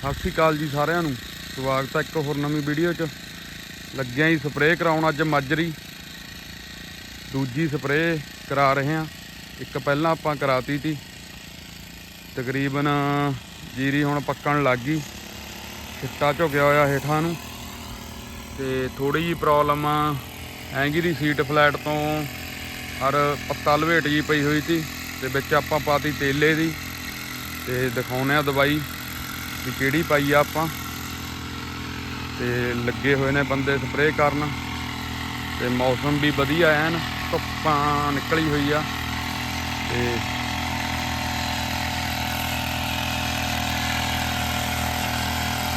ਸਤਿ ਸ਼੍ਰੀ ਅਕਾਲ ਜੀ ਸਾਰਿਆਂ ਨੂੰ। ਸਵਾਗਤ ਹੈ ਇੱਕ ਹੋਰ ਨਵੀਂ ਵੀਡੀਓ 'ਚ। ਲੱਗਿਆ ਹੀ ਸਪਰੇਅ ਕਰਾਉਣ ਅੱਜ ਮਾਜਰੀ। ਦੂਜੀ ਸਪਰੇਅ ਕਰਾ ਰਹੇ ਹਾਂ। ਇੱਕ ਪਹਿਲਾਂ ਆਪਾਂ ਕਰਾਤੀ ਸੀ ਤਕਰੀਬਨ ਜੀਰੀ ਹੁਣ ਪੱਕਣ ਲੱਗ ਗਈ। ਛਿੱਟਾ ਝੁਕਿਆ ਹੋਇਆ ਹੇਠਾਂ ਨੂੰ। ਤੇ ਥੋੜੀ ਜੀ ਪ੍ਰੋਬਲਮ ਐਂਗੀ ਦੀ ਸੀਟ ਫਲੈਟ ਤੋਂ। ਹਰ ਪੱਤਾ ਲਵੇਟ ਜੀ ਪਈ ਹੋਈ ਸੀ ਤੇ ਵਿੱਚ ਆਪਾਂ ਪਾਤੀ ਤੇਲੇ ਦੀ। ਤੇ ਦਿਖਾਉਨੇ ਆ ਦਵਾਈ। ਵੀ ਕਿਹੜੀ ਪਾਈ ਆ ਆਪਾਂ। ਤੇ ਲੱਗੇ ਹੋਏ ਨੇ ਬੰਦੇ ਸਪਰੇਅ ਕਰਨ। ਤੇ ਮੌਸਮ ਵੀ ਵਧੀਆ ਐਨ, ਧੁੱਪਾਂ ਨਿਕਲੀ ਹੋਈ ਆ। ਤੇ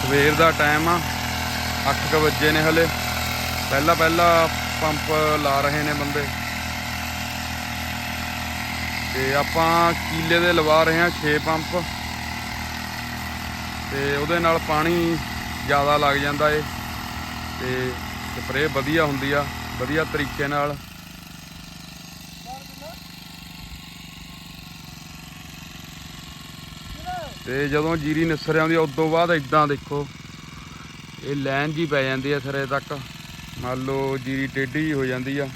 ਸਵੇਰ ਦਾ ਟਾਈਮ ਆ 8:00 ਵਜੇ ਨੇ ਹਲੇ। ਪਹਿਲਾ ਪਹਿਲਾ ਪੰਪ ਲਾ ਰਹੇ ਨੇ ਬੰਦੇ। ਤੇ ਆਪਾਂ ਕੀਲੇ ਦੇ ਲਵਾ ਰਹੇ ਹਾਂ 6 ਪੰਪ। ਤੇ ਉਹਦੇ ਨਾਲ ਪਾਣੀ ਜ਼ਿਆਦਾ ਲੱਗ ਜਾਂਦਾ ਏ ਤੇ ਸਪਰੇਅ ਵਧੀਆ ਹੁੰਦੀ ਆ, ਵਧੀਆ ਤਰੀਕੇ ਨਾਲ। ਤੇ ਜਦੋਂ ਜੀਰੀ ਨਿਸਰ ਆਉਂਦੀ ਆ ਤੋਂ ਬਾਅਦ ਇਦਾਂ ਦੇਖੋ, ਇਹ ਲਾਈਨ ਜੀ ਪੈ ਜਾਂਦੀ ਆ ਸਿਰੇ ਤੱਕ। ਮੰਨ ਲਓ ਜੀਰੀ ਟੇਢੀ ਜਿਹੀ ਹੋ ਜਾਂਦੀ ਆ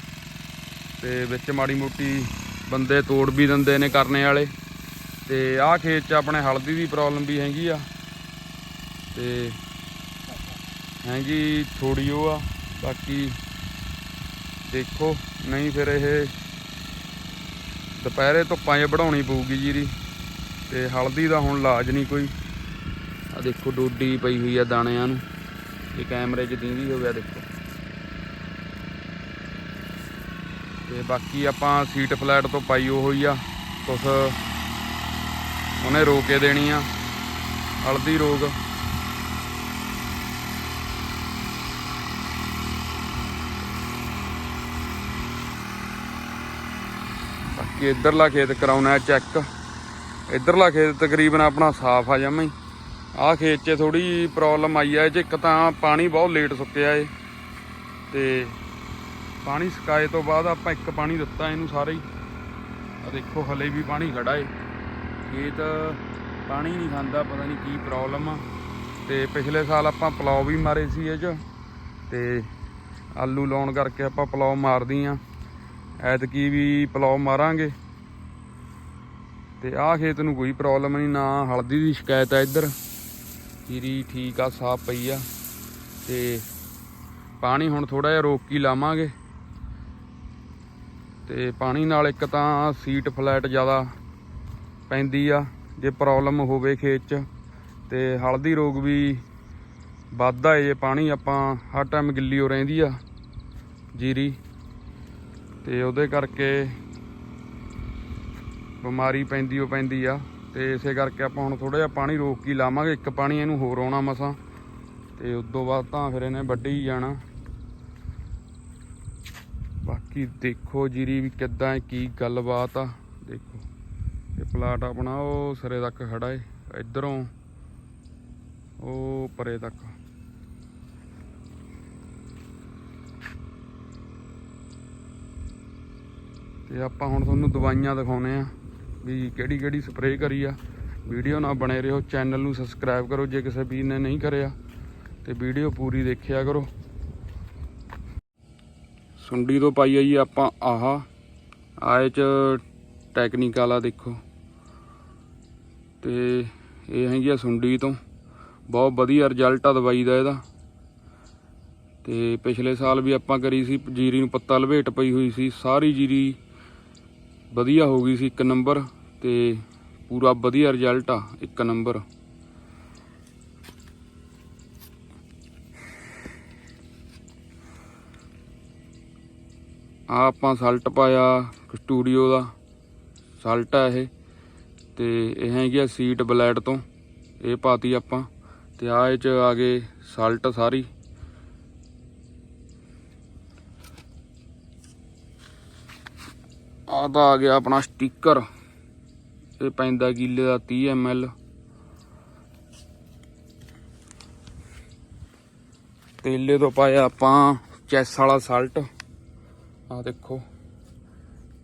ਤੇ ਵਿੱਚ ਮਾੜੀ ਮੋਟੀ ਬੰਦੇ ਤੋੜ ਵੀ ਦਿੰਦੇ ਨੇ ਕਰਨੇ ਵਾਲੇ। ਤੇ ਆਹ ਖੇਤ 'ਚ ਆਪਣੇ ਹਲਦੀ ਦੀ ਪ੍ਰੋਬਲਮ ਵੀ ਹੈਗੀ ਆ। ਤੇ ਹੈਗੀ ਥੋੜੀ ਉਹ ਆ, ਬਾਕੀ ਦੇਖੋ, ਨਹੀਂ ਫਿਰ ਇਹ ਦੁਪਹਿਰੇ ਧੁੱਪਾਂ 'ਚ ਵਢਾਉਣੀ ਪਊਗੀ ਜੀਰੀ, ਤੇ ਹਲਦੀ ਦਾ ਹੁਣ ਇਲਾਜ ਨਹੀਂ ਕੋਈ। ਆ ਦੇਖੋ, ਡੋਡੀ ਪਈ ਹੋਈ ਆ ਦਾਣਿਆਂ ਨੂੰ, ਇਹ ਕੈਮਰੇ 'ਚ ਦੀਂਦੀ ਹੋ ਗਿਆ ਦੇਖੋ। ਤੇ ਬਾਕੀ ਆਪਾਂ ਸੀਟ ਫਲੈਟ ਤੋਂ ਪਾਈ ਉਹ ਹੋਈ ਆ, ਕੁਛ ਉਹਨੇ ਰੋਕ ਕੇ ਦੇਣੀ ਆ, ਹਲਦੀ ਰੋਗ। ਬਾਕੀ ਇਧਰਲਾ ਖੇਤ ਕਰਾਉਣਾ ਹੈ ਚੈੱਕ ਇਧਰਲਾ ਖੇਤ ਤਕਰੀਬਨ ਆਪਣਾ ਸਾਫ਼ ਆ ਜਮਾਂ ਹੀ। ਆਹ ਖੇਤ 'ਚ ਥੋੜੀ ਪ੍ਰੋਬਲਮ ਆਈ ਆ, ਇਹ 'ਚ ਇੱਕ ਤਾਂ ਪਾਣੀ ਬਹੁਤ ਲੇਟ ਸੁੱਕਿਆ ਏ। ਤੇ ਪਾਣੀ ਸੁਕਾਏ ਤੋਂ ਬਾਅਦ ਆਪਾਂ ਇੱਕ ਪਾਣੀ ਦਿੱਤਾ ਇਹਨੂੰ ਸਾਰੇ ਹੀ। ਆ ਦੇਖੋ, ਹਲੇ ਵੀ ਪਾਣੀ ਖੜਾ ਏ। ਖੇਤ ਪਾਣੀ ਨਹੀਂ ਖਾਂਦਾ, ਪਤਾ ਨਹੀਂ ਕੀ ਪ੍ਰੋਬਲਮ ਆ। ਤੇ ਪਿਛਲੇ ਸਾਲ ਆਪਾਂ ਪਲਾਉ ਵੀ ਮਾਰੇ ਸੀ ਇਹ 'ਚ। ਤੇ ਆਲੂ ਲਾਉਣ ਕਰਕੇ ਆਪਾਂ ਪਲਾਉ ਮਾਰਦੀ ਆ। ਐਤਕੀ ਵੀ ਪਲਾਉ ਮਾਰਾਂਗੇ। ਤੇ ਆਹ ਖੇਤ ਨੂੰ ਕੋਈ ਪ੍ਰੋਬਲਮ ਨਹੀਂ, ਨਾ ਹਲਦੀ ਦੀ ਸ਼ਿਕਾਇਤ ਆ ਇੱਧਰ। ਜੀਰੀ ਠੀਕ ਆ, ਸਾਫ਼ ਪਈ ਆ। ਤੇ ਪਾਣੀ ਹੁਣ ਥੋੜਾ ਜਿਹਾ ਰੋਕ ਕੇ ਲਾਵਾਂਗੇ। ਤੇ ਪਾਣੀ ਨਾਲ ਇੱਕ ਤਾਂ ਸੀਟ ਫਲੈਟ ਜ਼ਿਆਦਾ ਪੈਂਦੀ ਆ, ਜੇ ਪ੍ਰੋਬਲਮ ਹੋਵੇ ਖੇਤ 'ਚ। ਤੇ ਹਲਦੀ ਰੋਗ ਵੀ ਵੱਧਦਾ ਏ, ਜੇ ਪਾਣੀ ਆਪਾਂ ਹਰ ਟਾਈਮ ਗਿੱਲੀ ਹੋ ਰਹਿੰਦੀ ਆ ਜੀਰੀ। ਤੇ ਉਹਦੇ ਕਰਕੇ ਬਿਮਾਰੀ ਪੈਂਦੀ ਉਹ ਪੈਂਦੀ ਆ। ਤੇ ਇਸੇ ਕਰਕੇ ਆਪਾਂ ਹੁਣ ਥੋੜਾ ਜਿਹਾ ਪਾਣੀ ਰੋਕ ਕੇ ਲਾਵਾਂਗੇ। ਇੱਕ ਪਾਣੀ ਇਹਨੂੰ ਹੋਰ ਆਉਣਾ ਮਸਾਂ। ਤੇ ਉਸ ਤੋਂ ਬਾਅਦ ਤਾਂ ਫਿਰ ਇਹਨੇ ਵੱਢੀ ਹੀ ਜਾਣਾ। ਬਾਕੀ ਦੇਖੋ ਜੀਰੀ ਵੀ ਕਿੱਦਾਂ ਹੈ, ਕੀ ਗੱਲਬਾਤ ਆ। ਦੇਖੋ, ਇਹ ਪਲਾਟ ਆਪਣਾ ਉਹ ਸਿਰੇ ਤੱਕ ਖੜਾ ਏ, ਇਧਰੋਂ ਉਹ ਪਰੇ ਤੱਕ। ਤੇ ਆਪਾਂ ਹੁਣ ਤੁਹਾਨੂੰ ਦਵਾਈਆਂ ਦਿਖਾਉਨੇ ਆ ਵੀ ਕਿਹੜੀ ਕਿਹੜੀ ਸਪਰੇਅ ਕਰੀ ਆ। ਵੀਡੀਓ ਨਾਲ ਬਣੇ ਰਹੋ ਚੈਨਲ ਨੂੰ ਸਬਸਕ੍ਰਾਈਬ ਕਰੋ ਜੇ ਕਿਸੇ ਵੀਰ ਨੇ ਨਹੀਂ ਕਰਿਆ। ਤੇ ਵੀਡੀਓ ਪੂਰੀ ਦੇਖਿਆ ਕਰੋ। ਸੁੰਡੀ ਤੋਂ ਪਾਈ ਆ ਜੀ ਆਪਾਂ ਆਹ। ਆਏ ਚ ਟੈਕਨੀਕਲ ਆ ਦੇਖੋ। ਤੇ ਇਹ ਹੈਗੀ ਆ ਸੁੰਡੀ ਤੋਂ। ਬਹੁਤ ਵਧੀਆ ਰਿਜ਼ਲਟ ਆ ਦਵਾਈ ਦਾ ਇਹਦਾ। ਤੇ ਪਿਛਲੇ ਸਾਲ ਵੀ ਆਪਾਂ ਕਰੀ ਸੀ, ਜੀਰੀ ਨੂੰ ਪੱਤਾ ਲਵੇਟ ਪਈ ਹੋਈ ਸੀ, ਸਾਰੀ ਜੀਰੀ ਵਧੀਆ ਹੋ ਗਈ ਸੀ ਇੱਕ ਨੰਬਰ ਤੇ ਪੂਰਾ ਵਧੀਆ ਰਿਜ਼ਲਟ ਆ ਇੱਕ ਨੰਬਰ। ਆ ਆਪਾਂ ਸਲਟ ਪਾਇਆ ਸਟੂਡੀਓ ਦਾ ਸਲਟ ਆ ਇਹ ਤੇ ਇਹ ਹੈਗੀ ਆ ਸੀਟ ਬਲੈਟ ਤੋਂ, ਇਹ ਪਾਤੀ ਆਪਾਂ ਤੇ ਆ ਇਹ ਚ ਆ ਗਏ ਸਲਟ ਸਾਰੀ। ਆ ਤਾਂ ਆ ਗਿਆ ਆਪਣਾ ਸਟicker ਇਹ ਪੈਂਦਾ ਕਿੱਲੇ ਦਾ 30 ml ਤੇਲੇ ਤੋਂ ਪਾਇਆ ਆਪਾਂ ਚੈਸ ਵਾਲਾ ਸਾਲਟ ਆ ਦੇਖੋ,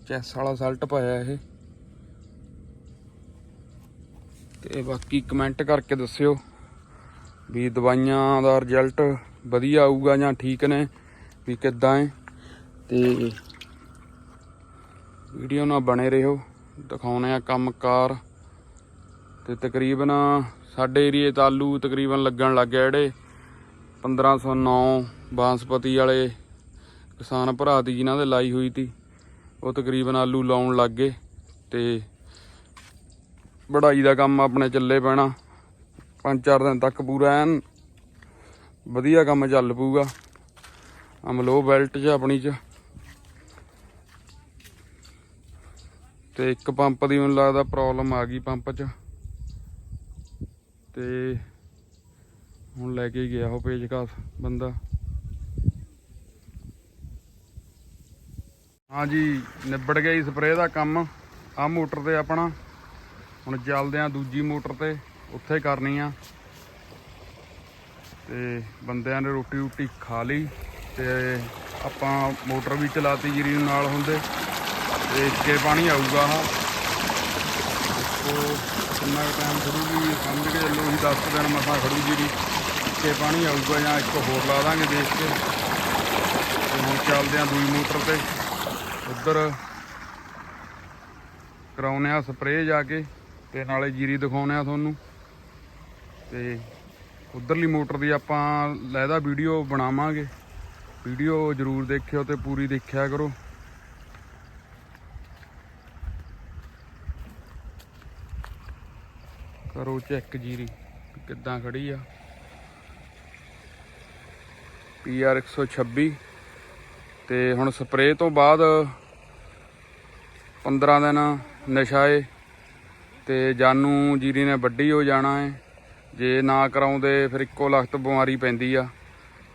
ਚੈਸ ਵਾਲਾ ਸਾਲਟ ਪਾਇਆ ਇਹ। ਤੇ ਬਾਕੀ ਕਮੈਂਟ ਕਰਕੇ ਦੱਸਿਓ ਵੀ ਦਵਾਈਆਂ ਦਾ ਰਿਜ਼ਲਟ ਵਧੀਆ ਆਊਗਾ ਜਾਂ ਠੀਕ ਨੇ, ਵੀ ਕਿੱਦਾਂ ਹੈ। ਤੇ ਵੀਡੀਓ ਨਾਲ ਬਣੇ ਰਹੋ, ਦਿਖਾਉਣੇ ਆ ਕੰਮਕਾਰ। ਤੇ ਤਕਰੀਬਨ ਸਾਡੇ ਏਰੀਏ ਤਾਂ ਆਲੂ ਤਕਰੀਬਨ ਲੱਗਣ ਲੱਗ ਗਏ ਜਿਹੜੇ 1509 ਬਾਂਸਪਤੀ ਵਾਲੇ ਕਿਸਾਨ ਭਰਾ ਦੀ ਜਿਨ੍ਹਾਂ ਦੇ ਲਾਈ ਹੋਈ ਤੀ, ਉਹ ਤਕਰੀਬਨ ਆਲੂ ਲਾਉਣ ਲੱਗ ਗਏ ਤੇ ਵਢਾਈ ਦਾ ਕੰਮ ਆਪਣੇ ਚੱਲੇ ਪੈਣਾ। ਪੰਜ ਚਾਰ ਦਿਨ ਤੱਕ ਪੂਰਾ ਐਨ ਵਧੀਆ ਕੰਮ ਚੱਲ ਪਊਗਾ। ਅਮਲੋ ਬੈਲਟ 'ਚ ਆਪਣੀ 'ਚ। ਤੇ ਇੱਕ ਪੰਪ ਦੀ ਮੈਨੂੰ ਲੱਗਦਾ ਪ੍ਰੋਬਲਮ ਆ ਗਈ ਪੰਪ 'ਚ। ਤੇ ਹੁਣ ਲੈ ਕੇ ਗਿਆ ਉਹ ਪੇਚਕਸ ਬੰਦਾ। ਹਾਂਜੀ, ਨਿਬੜ ਗਿਆ ਜੀ ਸਪਰੇਅ ਦਾ ਕੰਮ। ਆ ਮੋਟਰ ਤੇ ਆਪਣਾ। ਹੁਣ ਚੱਲਦੇ ਆ ਦੂਜੀ ਮੋਟਰ ਤੇ, ਉੱਥੇ ਕਰਨੀ ਆ। ਤੇ ਬੰਦਿਆਂ ਨੇ ਰੋਟੀ ਰੋਟੀ ਖਾ ਲਈ ਤੇ ਆਪਾਂ ਮੋਟਰ ਵੀ ਚਲਾਤੀ, ਜੀਰੀ ਨੂੰ ਨਾਲ ਹੁੰਦੇ। ਤੇ ਇੱਕੇ ਪਾਣੀ ਆਊਗਾ ਹਾਂ ਉਹ ਕਿੰਨਾ ਟਾਈਮ ਖੜੂਗੀ, ਸਮਝ ਕੇ ਚੱਲੋ ਅਸੀਂ 10 ਦਿਨ ਮਸਾਂ ਖੜੂ ਜੀਰੀ ਇੱਕੇ ਪਾਣੀ ਆਊਗਾ ਜਾਂ ਇੱਕ ਹੋਰ ਲਾ ਦਾਂਗੇ ਦੇਖ ਕੇ। ਤੇ ਹੁਣ ਚੱਲਦੇ ਆ ਦੂਜੀ ਮੋਟਰ ਤੇ। ਉੱਧਰ ਕਰਾਉਨੇ ਆ ਸਪਰੇਅ ਜਾ ਕੇ ਤੇ ਨਾਲੇ ਜੀਰੀ ਦਿਖਾਉਨੇ ਆ ਤੁਹਾਨੂੰ। ਤੇ ਉਧਰਲੀ ਮੋਟਰ ਦੀ ਆਪਾਂ ਲੈਦਾ ਵੀਡੀਓ ਬਣਾਵਾਂਗੇ। ਵੀਡੀਓ ਜਰੂਰ ਦੇਖਿਓ ਤੇ ਪੂਰੀ ਦੇਖਿਆ ਕਰੋ। ਕਰੋ ਚੈੱਕ ਜੀਰੀ ਕਿੱਦਾਂ ਖੜੀ ਆ। PR 126 ਤੇ ਹੁਣ ਸਪਰੇਅ ਤੋਂ ਬਾਅਦ 15 ਦਿਨ ਨਸ਼ਾ ਏ ਤੇ ਜਾਨੂ ਜੀਰੀ ਨੇ ਵੱਡੀ ਹੋ ਜਾਣਾ ਏ। ਜੇ ਨਾ ਕਰਾਉਂਦੇ ਫਿਰ ਇੱਕੋ ਲਖਤ ਬਿਮਾਰੀ ਪੈਂਦੀ ਆ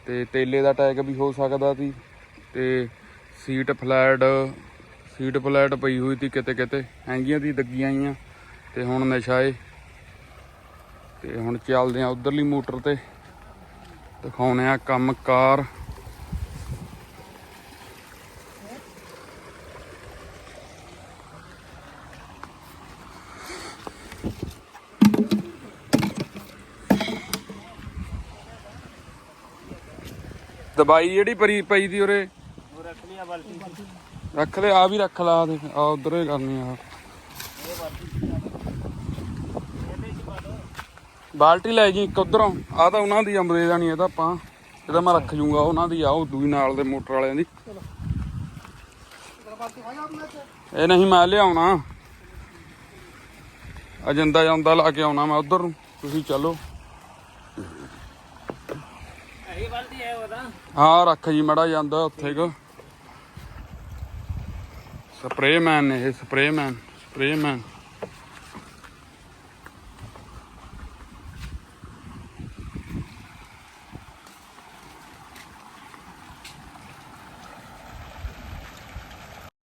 ਤੇ ਤੇਲੇ ਦਾ ਅਟੈਕ ਵੀ ਹੋ ਸਕਦਾ ਸੀ ਤੇ ਸੀਟ ਫਲੈਟ ਸੀਟ ਫਲੈਟ ਪਈ ਹੋਈ ਸੀ ਕਿਤੇ ਕਿਤੇ ਹੈਂਗੀਆਂ ਦੀ ਦੱਗੀਆਂ ਆਈਆਂ ਤੇ ਹੁਣ ਨਸ਼ਾ ਏ। ਤੇ ਹੁਣ ਚੱਲਦੇ ਆ ਉਧਰਲੀ ਮੋਟਰ ਤੇ। ਦਿਖਾਉਣੇ ਆ ਕੰਮਕਾਰ ਦਵਾਈ ਜਿਹੜੀ ਪਰੀ ਪਈ ਦੀ ਉਰੇ। ਰੱਖ ਲਿਆ ਬਾਲਟੀ। ਰੱਖ ਲੈ ਆ ਵੀ ਰੱਖ ਲਾ ਆ ਉਧਰ ਹੀ ਕਰਨੀ ਆ। ਬਾਲਟੀ। ਬਾਲਟੀ ਲੈ ਜੀ ਇੱਕ ਉਧਰੋਂ। ਆ ਤਾਂ ਉਹਨਾਂ ਦੀ ਅੰਬਰੇ ਨਹੀਂ, ਇਹ ਤਾਂ ਆਪਾਂ। ਇਹਦਾ ਮੈਂ ਰੱਖ ਜੂੰਗਾ, ਉਹਨਾਂ ਦੀ ਆ, ਉਹ ਦੂਈ ਨਾਲ ਦੇ ਮੋਟਰ ਵਾਲਿਆਂ ਦੀ। ਇਹ ਨਹੀਂ, ਮੈਂ ਲਿਆਉਣਾ। ਅਜੰਦਾ ਜਾਂਦਾ ਲਾ ਕੇ ਆਉਣਾ ਮੈਂ ਉਧਰ ਨੂੰ, ਤੁਸੀਂ ਚਲੋ। ਇਹ ਬਾਲਟੀ ਹੈ ਉਹਦਾ ਹਾਂ ਰੱਖ ਜੀ ਮੜਾ ਜਾਂਦਾ ਉੱਥੇ ਕੋ ਸਪਰੇਅਮੈਨ ਨੇ ਇਹ ਸਪਰੇਅਮੈਨ ਸਪਰੇਅਮੈਨ